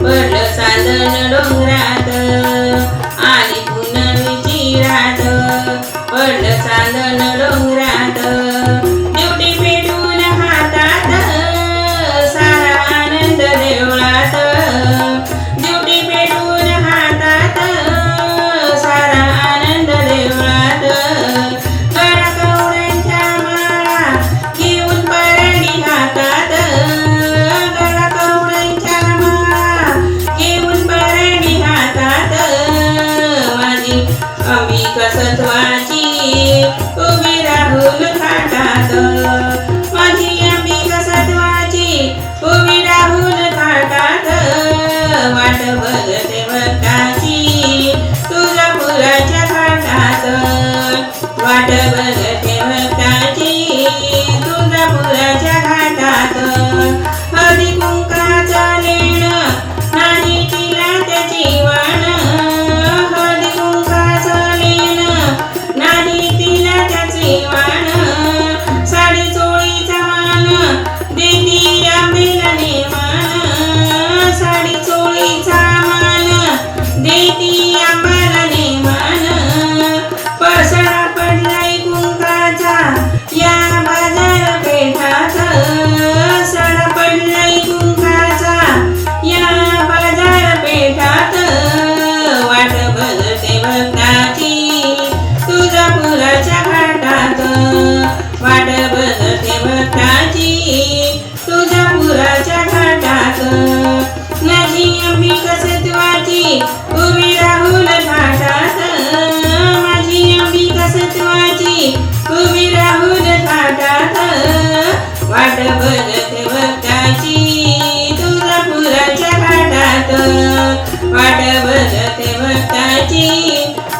पडलं साधन डोंगरात. ஆண்டவரே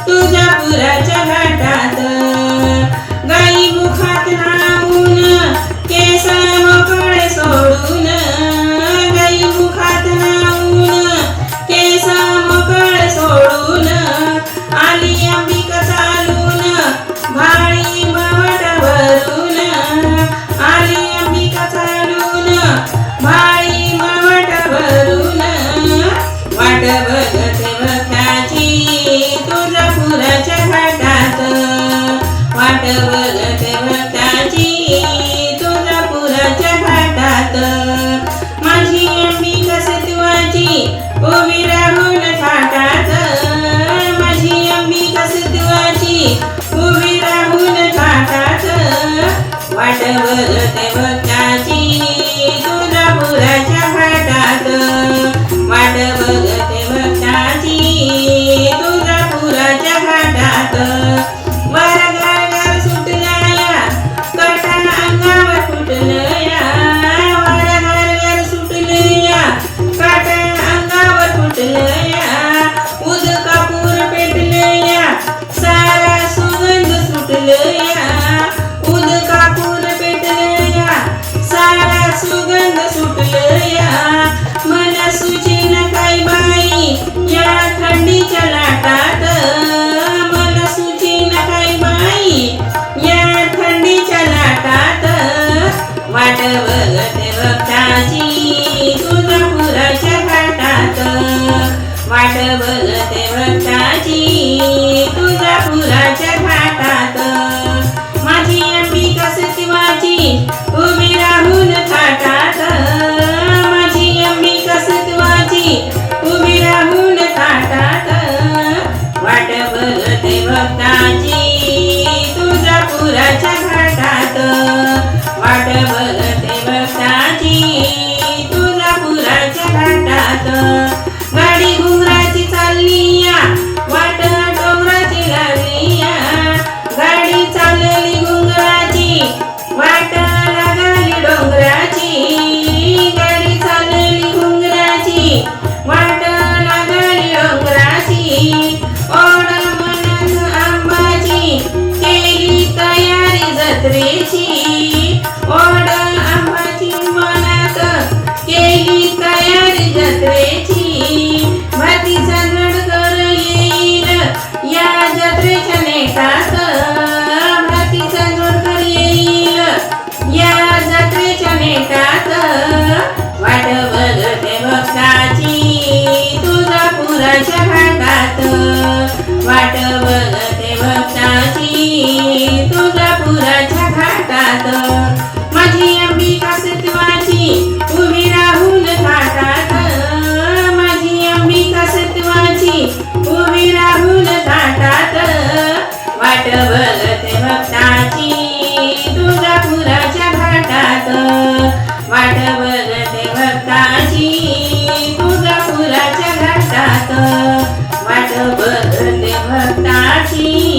तुझ्या पुराच्या घाटात घाटात माझी अंबिका सत्वाची उभी राहून घाटात माझी अंबिका सत्वाची उभी राहून घाटात वाटवर देव व्रताची तुळजापुराच्या वाट बघते व्रताची Madrid. वाट बघते भक्ताची. दुर्गापुराच्या घाटात वाट बघते भक्ताची. दुर्गापुराच्या घाटात वाट बघते भक्ताची.